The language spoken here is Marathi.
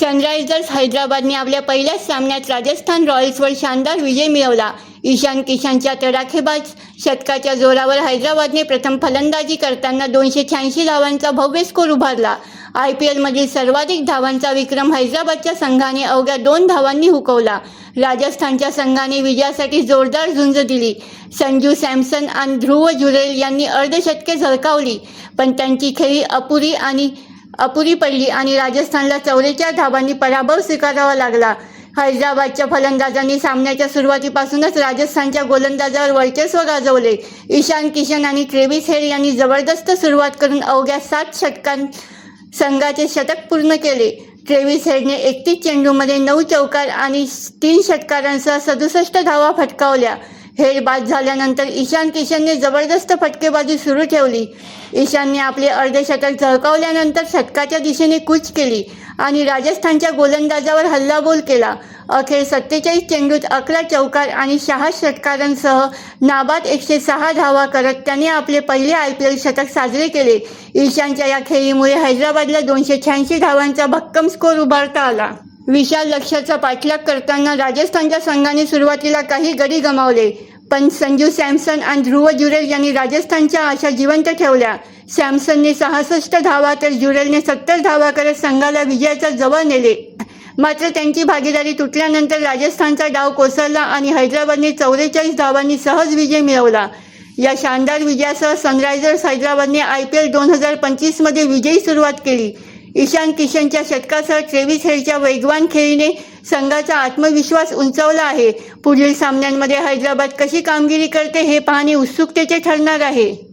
सनरायझर्स हैदराबादने आपल्या पहिल्याच सामन्यात राजस्थान रॉयल्सवर शानदार विजय मिळवला. ईशान किशनच्या तडाखेबाज शतकाच्या जोरावर हैदराबादने प्रथम फलंदाजी करताना दोनशे शहाऐंशी धावांचा भव्य स्कोर उभारला. आय पी एलमधील सर्वाधिक धावांचा विक्रम हैदराबादच्या संघाने अवघ्या दोन धावांनी हुकवला. राजस्थानच्या संघाने विजयासाठी जोरदार झुंज दिली. संजू सॅमसन आणि ध्रुव जुरेल यांनी अर्धशतके झळकावली पण त्यांची खेळी अपुरी आणि अपुरी पडली आणि राजस्थानला चौरेच्या धावांनी पराभव स्वीकारावा लागला. हैदराबादच्या फलंदाजांनी सामन्याच्या सुरुवातीपासूनच राजस्थानच्या गोलंदाजावर वर्चस्व गाजवले. ईशान किशन आणि ट्रेविस हेड यांनी जबरदस्त सुरुवात करून अवघ्या सात षटकां संघाचे शतक पूर्ण केले. ट्रेविस हेडने एकतीस चेंडूमध्ये नऊ चौकार आणि तीन षटकारांसह सदुसष्ट धावा फटकावल्या. हेड बाद झाल्यानंतर ईशान किशनने जबरदस्त फटकेबाजी सुरू ठेवली. ईशानने आपले अर्धशतक झळकावल्यानंतर षटकाच्या दिशेने कूच केली आणि राजस्थानच्या गोलंदाजावर हल्लाबोल केला. अखेर सत्तेचाळीस चेंडूत अकरा चौकार आणि सहा षटकारांसह नाबाद एकशे सहा धावा करत त्याने आपले पहिले आय पी एल शतक साजरे केले. ईशानच्या या खेळीमुळे हैदराबादला दोनशे शहाऐंशी धावांचा भक्कम स्कोर उभारता आला. विशाल लक्ष्याचा पाठलाग करताना राजस्थानच्या संघाने सुरुवातीला काही गडी गमावले पण संजू सॅमसन आणि ध्रुव जुरेल यांनी राजस्थानच्या आशा जिवंत ठेवल्या. सॅमसनने सहासष्ट धावा तर जुरेलने सत्तर धावा करत संघाला विजयाच्या जवळ नेले. मात्र त्यांची भागीदारी तुटल्यानंतर राजस्थानचा डाव कोसळला आणि हैदराबादने चौवेचाळीस धावांनी सहज विजय मिळवला. या शानदार विजयासह सनरायझर्स हैदराबादने आय पी एल दोन हजार पंचवीसमध्ये विजयी सुरुवात केली. ईशान किशनच्या शतकासह ट्रेविस हेडच्या वेगवान खेळीने संघाचा आत्मविश्वास उंचावला आहे. पुढील सामन्यांमध्ये हैदराबाद कशी कामगिरी करते हे पाहणे उत्सुकतेचे ठरणार आहे.